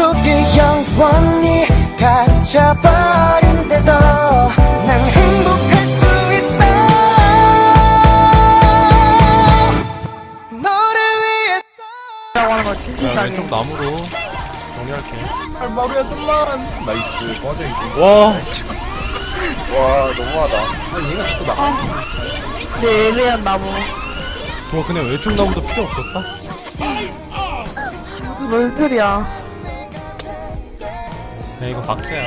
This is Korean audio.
어떻게 영원히 갇혀버린데도 난 행복할 수 있다. 너를 위해서. 야, 왼쪽 나무로. 정리할게. 아, 마루야 좀만. 나이스. 꺼져 이제. 와, 와 너무하다. 아 얘가 자꾸 나가. 내 애매한 나무. 뭐, 와 그냥 왼쪽 나무도 필요 없었다? 뭔 소리야? 네, 이거 박자야.